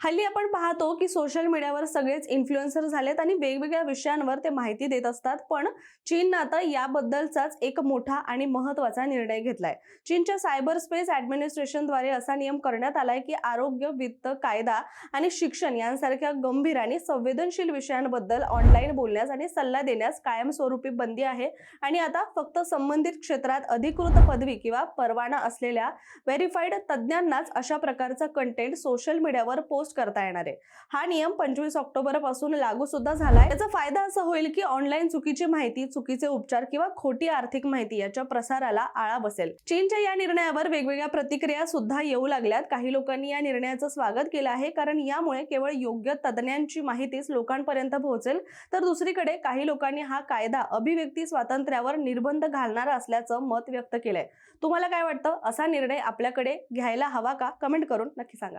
हल्ली आपण पाहतो की सोशल मीडियावर सगळेच इन्फ्लुएन्सर झालेत आणि वेगवेगळ्या विषयांवर ते माहिती देत असतात. पण चीननं आता याबद्दलचाच एक मोठा आणि महत्त्वाचा निर्णय घेतलाय. चीनच्या सायबर स्पेस ऍडमिनिस्ट्रेशनद्वारे असा नियम करण्यात आलाय की आरोग्य वित्त कायदा आणि शिक्षण यांसारख्या गंभीर आणि संवेदनशील विषयांबद्दल ऑनलाईन बोलण्यास आणि सल्ला देण्यास कायमस्वरूपी बंदी आहे. आणि आता फक्त संबंधित क्षेत्रात अधिकृत पदवी किंवा परवाना असलेल्या व्हेरीफाईड तज्ज्ञांनाच अशा प्रकारचा कंटेंट सोशल मीडियावर पोस्ट करता येणार आहे. हा नियम पंचवीस ऑक्टोबरपासून लागू सुद्धा झालाय. याचा फायदा असा होईल की ऑनलाईन चुकीची माहिती चुकीचे उपचार किंवा खोटी आर्थिक माहिती याच्या प्रसाराला आळा बसेल. चीनच्या या निर्णयावर वेगवेगळ्या प्रतिक्रिया सुद्धा येऊ लागल्यात. काही लोकांनी या निर्णयाचं स्वागत केलं आहे कारण यामुळे केवळ योग्य तज्ज्ञांची माहितीच लोकांपर्यंत पोहोचेल. तर दुसरीकडे काही लोकांनी हा कायदा अभिव्यक्ती स्वातंत्र्यावर निर्बंध घालणारा असल्याचं मत व्यक्त केलंय. तुम्हाला काय वाटतं? असा निर्णय आपल्याकडे घ्यायला हवा का? कमेंट करून नक्की सांगा.